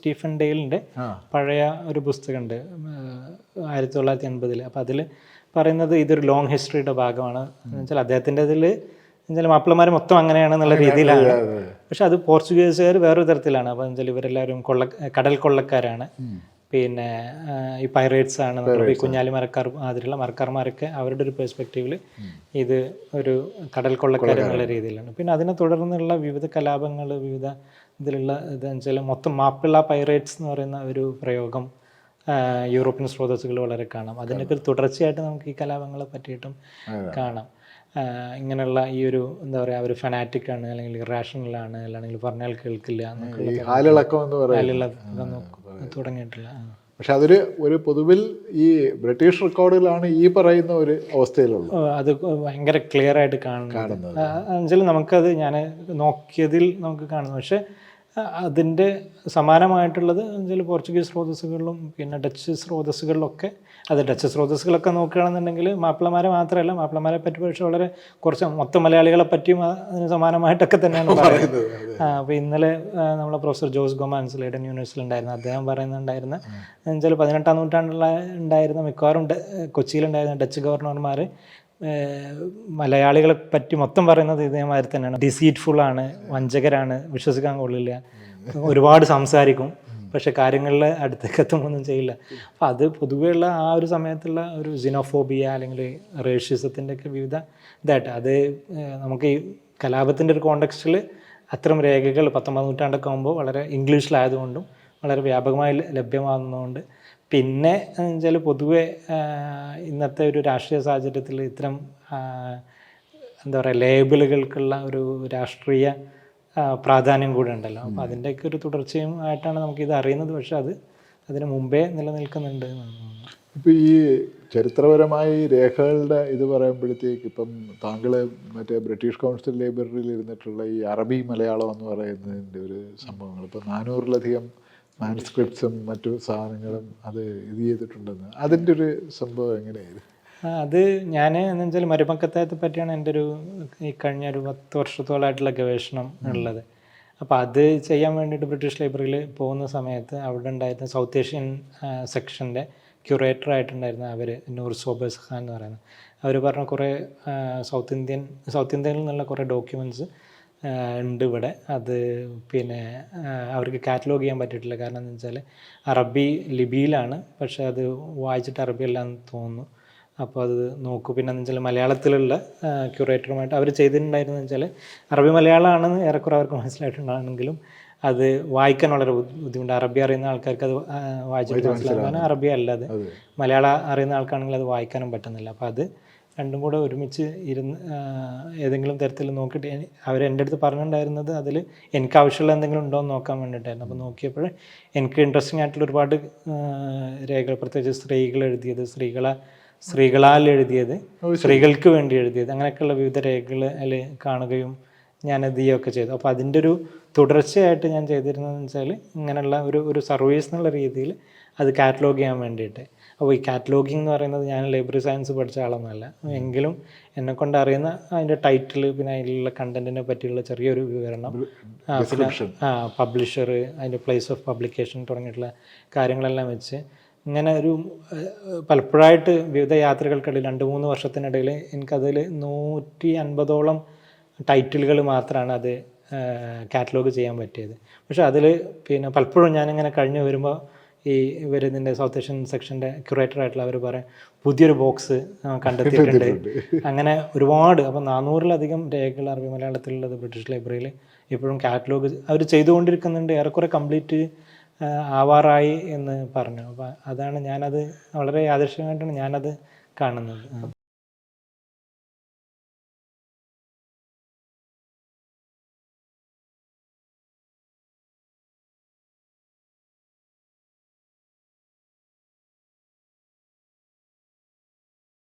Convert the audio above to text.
Stephen ഡെയിലിന്റെ പഴയ ഒരു പുസ്തകമുണ്ട് ആയിരത്തി തൊള്ളായിരത്തി എൺപതിൽ അപ്പോൾ അതിൽ പറയുന്നത് ഇതൊരു ലോങ് ഹിസ്റ്ററിയുടെ ഭാഗമാണ്. എന്ന് വെച്ചാൽ അദ്ദേഹത്തിന്റെ ഇതിൽ എന്നുവെച്ചാൽ മാപ്പിളമാർ മൊത്തം അങ്ങനെയാണ് എന്നുള്ള രീതിയിലാണ് പക്ഷെ അത് പോർച്ചുഗീസുകാർ വേറൊരു തരത്തിലാണ്. അപ്പോൾ എന്നുവെച്ചാൽ ഇവരെല്ലാവരും കൊള്ള കടൽ കൊള്ളക്കാരാണ്. പിന്നെ ഈ പൈറേറ്റ്സ് ആണ് ഈ കുഞ്ഞാലി മരക്കാർ മാതിരിയുള്ള മരക്കാർമാരൊക്കെ അവരുടെ ഒരു പെർസ്പെക്റ്റീവിൽ ഇത് ഒരു കടൽ കൊള്ളക്കാർ എന്നുള്ള രീതിയിലാണ്. പിന്നെ അതിനെ തുടർന്നുള്ള വിവിധ കലാപങ്ങൾ വിവിധ ഇതിലുള്ള ഇതെന്ന് വെച്ചാൽ മൊത്തം മാപ്പിള പൈറേറ്റ്സ് എന്ന് പറയുന്ന ഒരു പ്രയോഗം യൂറോപ്യൻ സ്രോതസ്സുകൾ വളരെ കാണാം. അതിനൊക്കെ തുടർച്ചയായിട്ട് നമുക്ക് ഈ കലാപങ്ങളെ പറ്റിയിട്ടും കാണാം. ഇങ്ങനെയുള്ള ഈ ഒരു എന്താ പറയുക ഒരു ഫനാറ്റിക് ആണ് അല്ലെങ്കിൽ ഇറാഷണലാണ് അല്ലെങ്കിൽ പറഞ്ഞാൽ കേൾക്കില്ല എന്നൊക്കെ തുടങ്ങിയിട്ടില്ല. പക്ഷെ അതൊരു ഒരു പൊതുവിൽ ഈ ബ്രിട്ടീഷ് റെക്കോർഡിലാണ് ഈ പറയുന്ന ഒരു അവസ്ഥയിലുള്ളത്. അത് ഭയങ്കര ക്ലിയർ ആയിട്ട് കാണുന്നത്. എന്നുവെച്ചാൽ നമുക്കത് ഞാൻ നോക്കിയതിൽ നമുക്ക് കാണുന്നു പക്ഷെ അതിന്റെ സമാനമായിട്ടുള്ളത് ചില പോർച്ചുഗീസ് സ്രോതസ്സുകളിലും പിന്നെ ഡച്ച് സ്രോതസ്സുകളിലൊക്കെ അത് ഡച്ച് സ്രോതസ്സുകളൊക്കെ നോക്കുകയാണെന്നുണ്ടെങ്കിൽ മാപ്പിളമാരെ മാത്രമല്ല മാപ്പിളമാരെ പറ്റി പക്ഷേ വളരെ കുറച്ച് മൊത്തം മലയാളികളെ പറ്റിയും അതിന് സമാനമായിട്ടൊക്കെ തന്നെയാണ് പറയുന്നത്. അപ്പോൾ ഇന്നലെ നമ്മളെ professor Jose Gomans Leiden university ഉണ്ടായിരുന്നു അദ്ദേഹം പറയുന്നുണ്ടായിരുന്ന ചില പതിനെട്ടാം നൂറ്റാണ്ടിലുള്ള ഉണ്ടായിരുന്ന മിക്കവാറും കൊച്ചിയിലുണ്ടായിരുന്ന ഡച്ച് ഗവർണർമാർ മലയാളികളെ പറ്റി മൊത്തം പറയുന്നത് ഇതേമാതിരി തന്നെയാണ്. ഡിസീറ്റ്ഫുൾ ആണ് വഞ്ചകരാണ് വിശ്വസിക്കാൻ കൊള്ളില്ല. ഒരുപാട് സംസാരിക്കും പക്ഷെ കാര്യങ്ങളിൽ അടുത്തേക്ക് എത്തുമ്പോഴൊന്നും ചെയ്യില്ല. അപ്പം അത് പൊതുവെയുള്ള ആ ഒരു സമയത്തുള്ള ഒരു സിനോഫോബിയ അല്ലെങ്കിൽ റേഷ്യസത്തിന്റെ ഒക്കെ വിവിധ ഇതായിട്ട് അത് നമുക്ക് ഈ കലാപത്തിന്റെ ഒരു കോണ്ടക്സ്റ്റിൽ അത്തരം രേഖകൾ പത്തൊമ്പത് നൂറ്റാണ്ടൊക്കെ ആകുമ്പോൾ വളരെ ഇംഗ്ലീഷിലായതുകൊണ്ടും വളരെ വ്യാപകമായി ലഭ്യമാകുന്നതുകൊണ്ട് പിന്നെ വെച്ചാൽ പൊതുവെ ഇന്നത്തെ ഒരു രാഷ്ട്രീയ സാഹചര്യത്തിൽ ഇത്തരം എന്താ പറയുക ലേബിളുകൾക്കുള്ള ഒരു രാഷ്ട്രീയ പ്രാധാന്യം കൂടെ ഉണ്ടല്ലോ. അപ്പോൾ അതിന്റെയൊക്കെ ഒരു തുടർച്ചയും ആയിട്ടാണ് നമുക്കിത് അറിയുന്നത്. പക്ഷെ അത് അതിന് മുമ്പേ നിലനിൽക്കുന്നുണ്ട് ഇപ്പം ഈ ചരിത്രപരമായി രേഖകളുടെ ഇത് പറയുമ്പോഴത്തേക്ക് ഇപ്പം താങ്കൾ മറ്റേ ബ്രിട്ടീഷ് കൗൺസിൽ ലൈബ്രറിയിൽ ഇരുന്നിട്ടുള്ള ഈ അറബി മലയാളം എന്ന് പറയുന്നതിന്റെ ഒരു സംഭവങ്ങൾ. ഇപ്പം നാനൂറിലധികം മാനുസ്ക്രിപ്റ്റ്സും മറ്റു സാധനങ്ങളും അത് ഇത് ചെയ്തിട്ടുണ്ടെന്ന്. അതിന്റെ ഒരു സംഭവം എങ്ങനെയായിരുന്നു? ആ, അത് ഞാൻ എന്ന് വെച്ചാൽ മരുമക്കത്തായത്തെ പറ്റിയാണ് എന്റെ ഒരു ഈ കഴിഞ്ഞ ഒരു പത്ത് വർഷത്തോളമായിട്ടുള്ള ഗവേഷണം ഉള്ളത്. അപ്പോൾ അത് ചെയ്യാൻ വേണ്ടിയിട്ട് ബ്രിട്ടീഷ് ലൈബ്രറിയിൽ പോകുന്ന സമയത്ത് അവിടെ ഉണ്ടായിരുന്ന സൗത്ത് ഏഷ്യൻ സെക്ഷന്റെ ക്യൂറേറ്റർ ആയിട്ടുണ്ടായിരുന്ന അവർ നൂർ സോബസ് ഖാൻ എന്ന് പറയുന്നത് അവർ പറഞ്ഞ കുറേ സൗത്ത് ഇന്ത്യൻ സൗത്ത് ഇന്ത്യയിൽ നിന്നുള്ള കുറേ ഡോക്യുമെന്റ്സ് ഉണ്ട് ഇവിടെ. അത് പിന്നെ അവർക്ക് കാറ്റലോഗ് ചെയ്യാൻ പറ്റിയിട്ടില്ല. കാരണം എന്താ വെച്ചാൽ അറബി ലിപിയിലാണ്. പക്ഷേ അത് വായിച്ചിട്ട് അറബി അല്ലാന്ന് തോന്നുന്നു. അപ്പോൾ അത് നോക്കൂ. പിന്നെ എന്ന് വെച്ചാൽ മലയാളത്തിലുള്ള ക്യൂറേറ്ററുമായിട്ട് അവർ ചെയ്തിട്ടുണ്ടായിരുന്നു വെച്ചാൽ അറബി മലയാളമാണെന്ന് ഏറെക്കുറെ അവർക്ക് മനസ്സിലായിട്ടുണ്ടാണെങ്കിലും അത് വായിക്കാൻ വളരെ ബുദ്ധി- ബുദ്ധിമുട്ട്. അറബി അറിയുന്ന ആൾക്കാർക്ക് അത് വായിച്ചിട്ട് മനസ്സിലാക്കാൻ അറബി അല്ലാതെ മലയാളം അറിയുന്ന ആൾക്കാണെങ്കിൽ അത് വായിക്കാനും പറ്റുന്നില്ല. അപ്പോൾ അത് രണ്ടും കൂടെ ഒരുമിച്ച് ഇരുന്ന് ഏതെങ്കിലും തരത്തിൽ നോക്കിയിട്ട് അവർ എന്റെ അടുത്ത് പറഞ്ഞിട്ടുണ്ടായിരുന്നത് അതിൽ എനിക്ക് ആവശ്യമുള്ള എന്തെങ്കിലും ഉണ്ടോ എന്ന് നോക്കാൻ വേണ്ടിയിട്ടായിരുന്നു. അപ്പോൾ നോക്കിയപ്പോൾ എനിക്ക് ഇൻട്രസ്റ്റിംഗ് ആയിട്ടുള്ള ഒരുപാട് രേഖകൾ പ്രത്യേകിച്ച് സ്ത്രീകൾ എഴുതിയത് സ്ത്രീകളെ സ്ത്രീകളാൽ എഴുതിയത് സ്ത്രീകൾക്ക് വേണ്ടി എഴുതിയത് അങ്ങനെയൊക്കെയുള്ള വിവിധ രേഖകൾ അതിൽ കാണുകയും ഞാനത് ചെയ്യുകയൊക്കെ ചെയ്തു. അപ്പോൾ അതിന്റെ ഒരു തുടർച്ചയായിട്ട് ഞാൻ ചെയ്തിരുന്നതെന്ന് വെച്ചാൽ ഇങ്ങനെയുള്ള ഒരു ഒരു സർവീസ് എന്നുള്ള രീതിയിൽ അത് കാറ്റലോഗ് ചെയ്യാൻ വേണ്ടിയിട്ട്. അപ്പോൾ ഈ കാറ്റലോഗിങ് എന്ന് പറയുന്നത് ഞാൻ ലൈബ്രറി സയൻസ് പഠിച്ച ആളൊന്നുമല്ല. എങ്കിലും എന്നെ കൊണ്ട് അറിയുന്ന അതിന്റെ ടൈറ്റിൽ പിന്നെ അതിലുള്ള കണ്ടന്റിനെ പറ്റിയുള്ള ചെറിയൊരു വിവരണം. പിന്നെ ആ പബ്ലിഷർ അതിന്റെ പ്ലേസ് ഓഫ് പബ്ലിക്കേഷൻ തുടങ്ങിയിട്ടുള്ള കാര്യങ്ങളെല്ലാം വെച്ച് ഇങ്ങനെ ഒരു പലപ്പോഴായിട്ട് വിവിധ യാത്രകൾക്കിടയിൽ രണ്ട് മൂന്ന് വർഷത്തിനിടയിൽ എനിക്കതിൽ നൂറ്റി അൻപതോളം ടൈറ്റിലുകൾ മാത്രമാണ് അത് കാറ്റലോഗ് ചെയ്യാൻ പറ്റിയത്. പക്ഷെ അതിൽ പിന്നെ പലപ്പോഴും ഞാനിങ്ങനെ കഴിഞ്ഞ് വരുമ്പോൾ ഈ ഇവർ ഇതിന്റെ സൗത്ത് ഏഷ്യൻ സെക്ഷന്റെ ക്യൂറേറ്റർ ആയിട്ടുള്ള അവർ പറയാം പുതിയൊരു ബോക്സ് കണ്ടെത്തിയിട്ടുണ്ട്. അങ്ങനെ ഒരുപാട് അപ്പം നാനൂറിലധികം രേഖകൾ അറബി മലയാളത്തിലുള്ളത് ബ്രിട്ടീഷ് ലൈബ്രറിയിൽ ഇപ്പോഴും കാറ്റലോഗ് അവർ ചെയ്തുകൊണ്ടിരിക്കുന്നുണ്ട്. ഏറെക്കുറെ കംപ്ലീറ്റ് ആവാറായി എന്ന് പറഞ്ഞു. അപ്പം അതാണ് ഞാനത് വളരെ ആദർശമായിട്ടാണ് ഞാനത് കാണുന്നത്.